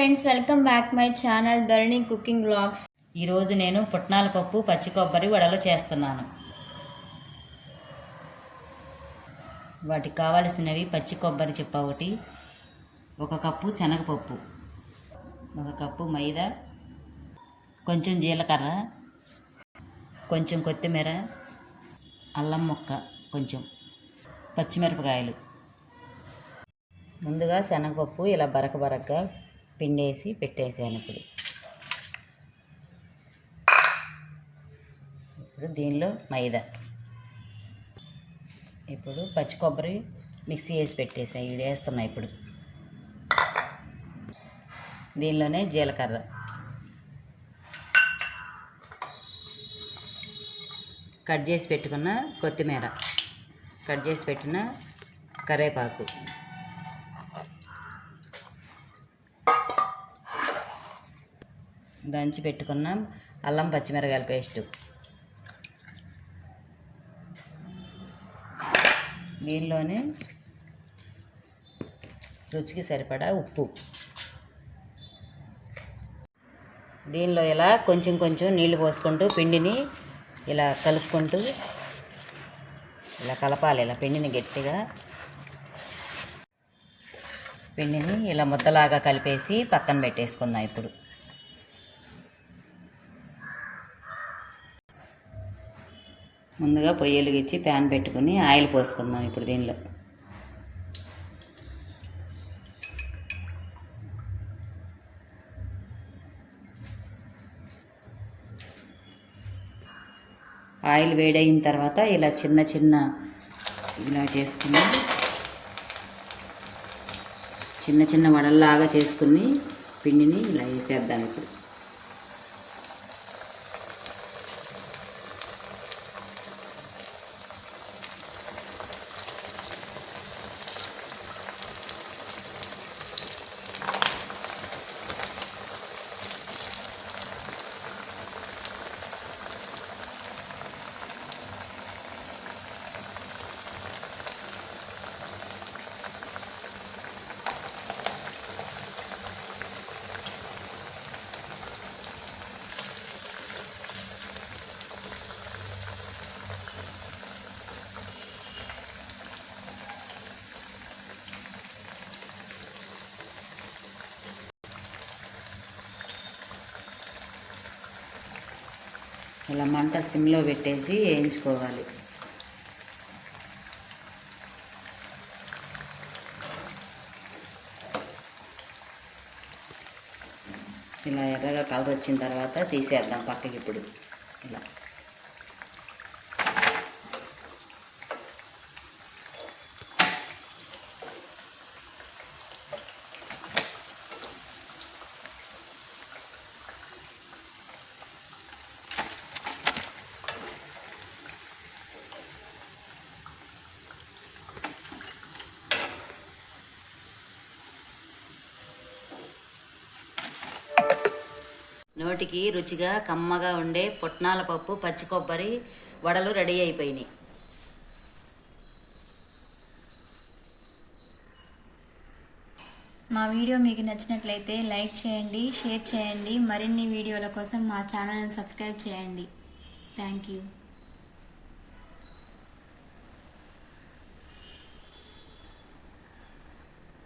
Friends welcome back my channel Dharani cooking blogs ఈరోజు నేను పుట్నాల పప్పు పచ్చి కొబ్బరి వడలు చేస్తున్నాను. వాటికి కావలసినవి పచ్చి కొబ్బరి చిప్ప ఒకటి ఒక కప్పు శనగపప్పు ఒక కప్పు మైదా కొంచెం జీలకర్ర కొంచెం కొత్తిమీర అల్లం ముక్క కొంచెం పచ్చిమిరపకాయలు. ముందుగా శనగపప్పు ఇలా బరక బరకగా పిండేసి పెట్టేసాను ఇప్పుడు. ఇప్పుడు దీనిలో మైదా. ఇప్పుడు పచ్చి కొబ్బరి మిక్సీ వేసి పెట్టేసాను. ఇది వేస్తున్నా ఇప్పుడు. దీనిలోనే జీలకర్ర. కట్ చేసి పెట్టుకున్న కొత్తిమీర. కట్ చేసి పెట్టిన కరేపాకు. దంచి పెట్టుకున్న. అల్లం పచ్చిమిరకాయల పేస్టు. దీనిలోనే రుచికి సరిపడా ఉప్పు. దీనిలో ఇలా కొంచెం కొంచెం నీళ్ళు పోసుకుంటూ పిండిని ఇలా కలుపుకుంటూ ఇలా కలపాలి. ఇలా పిండిని గట్టిగా పిండిని ఇలా ముద్దలాగా కలిపేసి పక్కన పెట్టేసుకుందాం ఇప్పుడు. ముందుగా పొయ్యి వెలిగించి ప్యాన్ పెట్టుకుని ఆయిల్ పోసుకుందాం ఇప్పుడు దీనిలో. ఆయిల్ వేడైన తర్వాత ఇలా చిన్న చిన్న ఇలా చేసుకుని చిన్న చిన్న వడల్లాగా చేసుకుని పిండిని ఇలా వేసేద్దాం ఇప్పుడు. ఇలా మంట సిమ్లో పెట్టేసి వేయించుకోవాలి. ఇలా ఎర్రగా కలర్ వచ్చిన తర్వాత తీసేద్దాం పక్కకి ఇప్పుడు. ఇలా. నోటికి రుచిగా కమ్మగా ఉండే పుట్నాల పప్పు పచ్చి కొబ్బరి వడలు రెడీ అయిపోయినాయి. మా వీడియో మీకు నచ్చినట్లయితే లైక్ చేయండి షేర్ చేయండి. మరిన్ని వీడియోల కోసం మా ఛానల్ని సబ్స్క్రైబ్ చేయండి. Thank you.